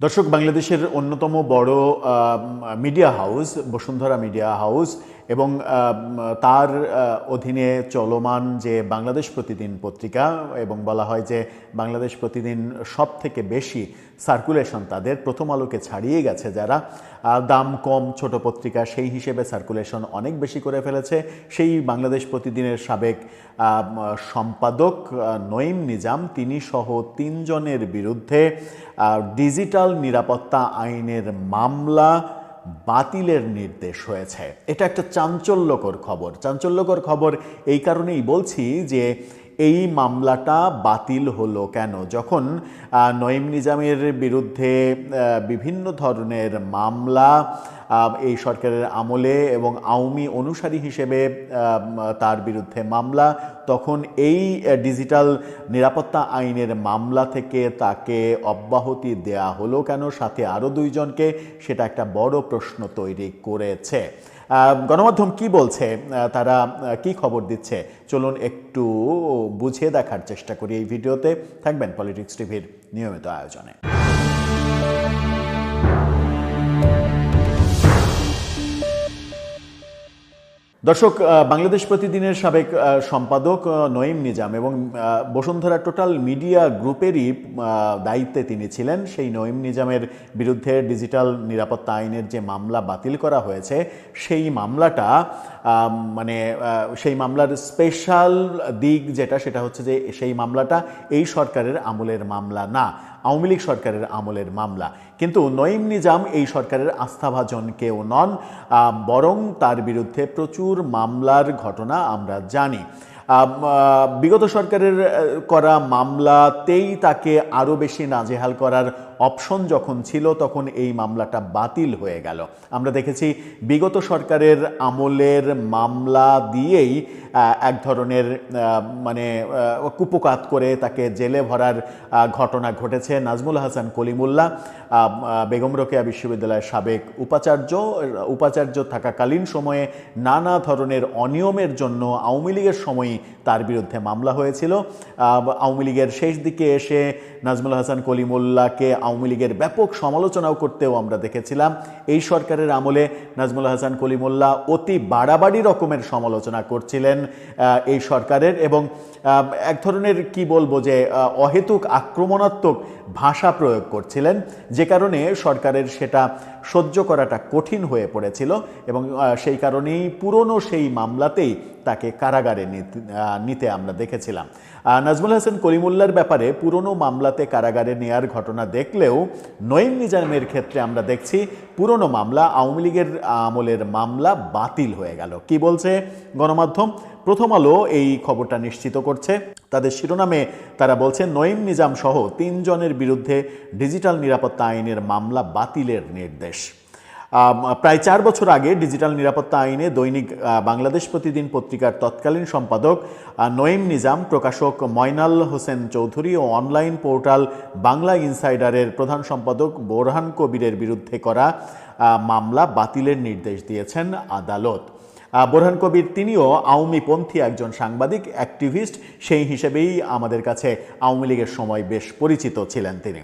দর্শক বাংলাদেশের অন্যতম বড় media house Bashundhara media house এবং তার অধীনে চলমান যে বাংলাদেশ প্রতিদিন পত্রিকা এবং বলা হয় যে বাংলাদেশ প্রতিদিন সব থেকে বেশি সার্কুলেশন তাদের প্রথম আলোকে ছাড়িয়ে গেছে যারা দাম কম ছোট পত্রিকা সেই হিসেবে সার্কুলেশন অনেক বেশি করে ফেলেছে। সেই বাংলাদেশ প্রতিদিনের সাবেক সম্পাদক নঈম নিজাম তিনি সহ তিনজনের বিরুদ্ধে আহ, ডিজিটাল নিরাপত্তা আইনের মামলা বাতিলের নির্দেশ হয়েছে। এটা একটা চাঞ্চল্যকর খবর। চাঞ্চল্যকর খবর এই কারণেই বলছি যে এই মামলাটা বাতিল হলো কেন? যখন নঈম নিজামের বিরুদ্ধে বিভিন্ন ধরনের মামলা এই সরকারের আমলে এবং আওয়ামী অনুসারী হিসেবে তার বিরুদ্ধে মামলা, তখন এই ডিজিটাল নিরাপত্তা আইনের মামলা থেকে তাকে অব্যাহতি দেয়া হলো কেন? সাথে আরও দুইজনকে সেটা একটা বড় প্রশ্ন তৈরি করেছে। গণমাধ্যম কি বলছে? তারা কি খবর দিচ্ছে? চলুন একটু বুঝে দেখার চেষ্টা করি এই ভিডিওতে। থাকবেন পলিটিক্স টিভির নিয়মিত আয়োজনে। দর্শক বাংলাদেশ প্রতিদিনের সাবেক সম্পাদক নঈম নিজাম এবং বসুন্ধরা টোটাল মিডিয়া গ্রুপেরই দায়িত্বে তিনি ছিলেন। সেই নঈম নিজামের বিরুদ্ধে ডিজিটাল নিরাপত্তা আইনের যে মামলা বাতিল করা হয়েছে, সেই মামলাটা মানে সেই মামলার স্পেশাল দিক যেটা, সেটা হচ্ছে যে, সেই মামলাটা এই সরকারের আমলের মামলা না। আওয়ামী লীগ সরকারের আমলের মামলা। কিন্তু নঈম নিজাম এই সরকারের আস্থাভাজন কেউ নন বরং তার বিরুদ্ধে প্রচুর মামলার ঘটনা আমরা জানি। বিগত সরকারের করা মামলাতেই তাকে আরও বেশি নাজেহাল করার অপশন যখন ছিল তখন এই মামলাটা বাতিল হয়ে গেল। আমরা দেখেছি বিগত সরকারের আমলের মামলা দিয়েই এক ধরনের মানে কুপকাত করে তাকে জেলে ভরার ঘটনা ঘটেছে। নাজমুল হাসান আহ, বেগম রোকেয়া বিশ্ববিদ্যালয়ের সাবেক উপাচার্য উপাচার্য থাকাকালীন সময়ে নানা ধরনের অনিয়মের জন্য আওয়ামী লীগের সময়ই তার বিরুদ্ধে মামলা হয়েছিল। আওয়ামী লীগের শেষ দিকে এসে নাজমুল হাসান কলিমুল্লাহকে আওয়ামী লীগের ব্যাপক সমালোচনাও করতেও আমরা দেখেছিলাম। এই সরকারের আমলে নাজমুল হাসান, কলিমুল্লাহ অতি বাড়াবাড়ি রকমের সমালোচনা করছিলেন এই সরকারের এবং এক ধরনের কি বলব যে অহেতুক, আক্রমণাত্মক ভাষা প্রয়োগ করছিলেন, যে কারণে সরকারের সেটা সহ্য করাটা কঠিন হয়ে পড়েছিল এবং সেই কারণেই পুরনো সেই মামলাতেই তাকে কারাগারে নিতে আমরা দেখেছিলাম। নাজমুল হাসান কলিমুল্লার ব্যাপারে পুরনো মামলাতে কারাগারে নেয়ার ঘটনা দেখলেও নঈম নিজামের ক্ষেত্রে আমরা দেখছি পুরনো মামলা, আওয়ামী লীগের আমলের মামলা বাতিল হয়ে গেল। কি বলছে গণমাধ্যম? প্রথম আলো এই খবরটা নিশ্চিত করছে। তাদের শিরোনামে তারা বলছে নঈম নিজাম সহ তিনজনের বিরুদ্ধে ডিজিটাল নিরাপত্তা আইনের মামলা বাতিলের নির্দেশ। প্রায় চার বছর আগে ডিজিটাল নিরাপত্তা আইনে দৈনিক বাংলাদেশ প্রতিদিন পত্রিকার তৎকালীন সম্পাদক নঈম নিজাম, প্রকাশক ময়নাল হোসেন চৌধুরী ও অনলাইন পোর্টাল বাংলা ইনসাইডারের প্রধান সম্পাদক বোরহান কবিরের বিরুদ্ধে করা মামলা বাতিলের নির্দেশ দিয়েছেন আদালত। বোরহান কবির তিনিও আওয়ামীপন্থী একজন সাংবাদিক, অ্যাক্টিভিস্ট, সেই হিসেবেই আমাদের কাছে আওয়ামী লীগের সময় বেশ পরিচিত ছিলেন তিনি।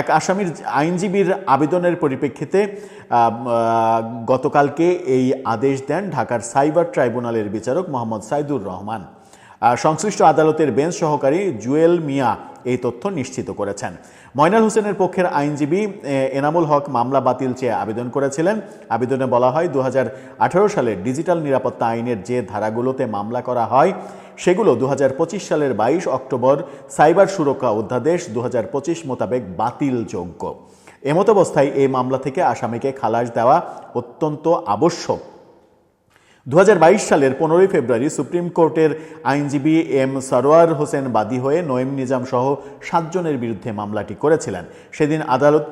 এক আসামির আইনজীবীর আবেদনের পরিপ্রেক্ষিতে গতকালকে এই আদেশ দেন ঢাকার সাইবার ট্রাইব্যুনালের বিচারক মোহাম্মদ সাইদুর রহমান। সংশ্লিষ্ট আদালতের বেঞ্চ সহকারী জুয়েল মিয়া এই তথ্য নিশ্চিত করেছেন। ময়নাল হোসেনের পক্ষের আইনজীবী এনামুল হক মামলা বাতিল চেয়ে আবেদন করেছিলেন। আবেদনে বলা হয় দু সালের ডিজিটাল নিরাপত্তা আইনের যে ধারাগুলোতে মামলা করা হয়, সেগুলো দু হাজার পঁচিশ সালের বাইশ অক্টোবর সাইবার সুরক্ষা অধ্যাদেশ দু হাজার পঁচিশ মোতাবেক বাতিলযোগ্য। এমতাবস্থায় এই মামলা থেকে আসামিকে খালাস দেওয়া অত্যন্ত আবশ্যক। দু হাজার বাইশ সালের পনেরোই ফেব্রুয়ারি সুপ্রিম কোর্টের আইনজীবী এম সরোয়ার হোসেন বাদী হয়ে নঈম নিজাম সহ সাতজনের বিরুদ্ধে মামলাটি করেছিলেন। সেদিন আদালত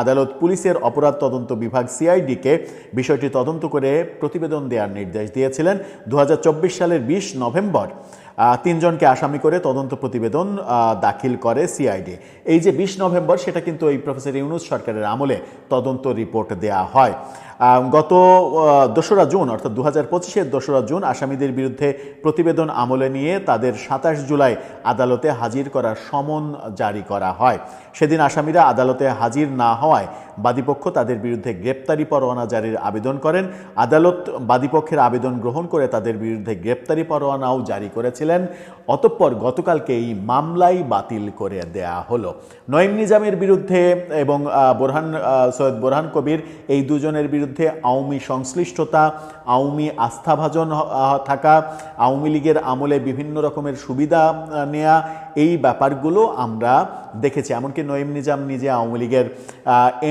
আদালত পুলিশের অপরাধ তদন্ত বিভাগ সিআইডিকে বিষয়টি তদন্ত করে প্রতিবেদন দেওয়ার নির্দেশ দিয়েছিলেন। দু হাজার চব্বিশ সালের বিশ নভেম্বর তিনজনকে আসামি করে তদন্ত প্রতিবেদন দাখিল করে সিআইডি। এই যে বিশ নভেম্বর, সেটা কিন্তু এই প্রফেসর ইউনুস সরকারের আমলে তদন্ত রিপোর্ট দেয়া হয়। গত দোসরা জুন, অর্থাৎ দু হাজার পঁচিশের দোসরা জুন, আসামিদের বিরুদ্ধে প্রতিবেদন আমলে নিয়ে তাদের সাতাশ জুলাই আদালতে হাজির করার সমন জারি করা হয়। সেদিন আসামিরা আদালতে হাজির না হওয়ায় বাদীপক্ষ তাদের বিরুদ্ধে গ্রেপ্তারি পরোয়ানা জারির আবেদন করেন। আদালত বাদীপক্ষের আবেদন গ্রহণ করে তাদের বিরুদ্ধে গ্রেপ্তারি পরোয়ানাও জারি করেছিলেন। অতঃপর গতকালকে এই মামলাই বাতিল করে দেয়া হলো। নঈম নিজামের বিরুদ্ধে এবং বোরহান সৈয়দ বোরহান কবির এই দুজনের বিরুদ্ধে আওয়ামী সংশ্লিষ্টতা, আওয়ামী আস্থাভাজন থাকা, আওয়ামী লীগের আমলে বিভিন্ন রকমের সুবিধা নেয়া, এই ব্যাপারগুলো আমরা দেখেছি। এমনকি নঈম নিজাম নিজে আওয়ামী লীগের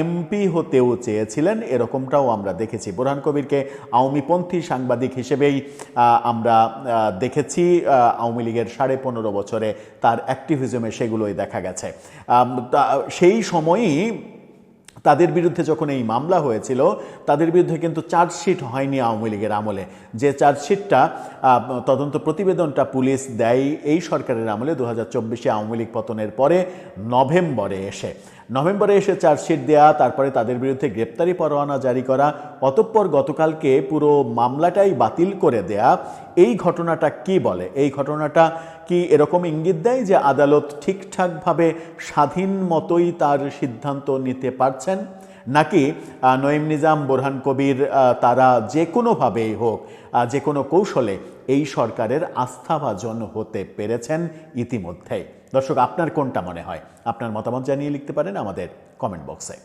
এমপি হতেও চেয়েছিলেন, এরকমটাও আমরা দেখেছি। বোরহান কবিরকে আওয়ামীপন্থী সাংবাদিক হিসেবেই আমরা দেখেছি আওয়ামী লীগের সাড়ে পনেরো বছরে তার অ্যাক্টিভিজমে সেগুলোই দেখা গেছে। সেই সময়ই তাদের বিরুদ্ধে যখন এই মামলা হয়েছিল, তাদের বিরুদ্ধে কিন্তু চার্জশিট হয়নি আওয়ামী লীগের আমলে। যে চার্জশিটটা তদন্ত প্রতিবেদনটা পুলিশ দেয় এই সরকারের আমলে দু হাজার চব্বিশে আওয়ামী লীগ পতনের পরে নভেম্বরে এসে। নভেম্বরে এসে চার্জশিট দেয়া, তারপরে তাদের বিরুদ্ধে গ্রেপ্তারি পরোয়ানা জারি করা, অতঃপর গতকালকে পুরো মামলাটাই বাতিল করে দেয়া। এই ঘটনাটা কি বলে? এই ঘটনাটা কি এরকম ইঙ্গিত দেয় যে আদালত ঠিকঠাকভাবে স্বাধীন মতোই তার সিদ্ধান্ত নিতে পারছেন? নাকি নঈম নিজাম, বোরহান কবির তারা যে কোনোভাবেই হোক যে কোনো কৌশলে এই সরকারের আস্থাভাজন হতে পেরেছেন ইতিমধ্যে দর্শক, আপনার কোনটা মনে হয়? আপনার মতামত জানিয়ে লিখতে পারেন আমাদের কমেন্ট বক্সে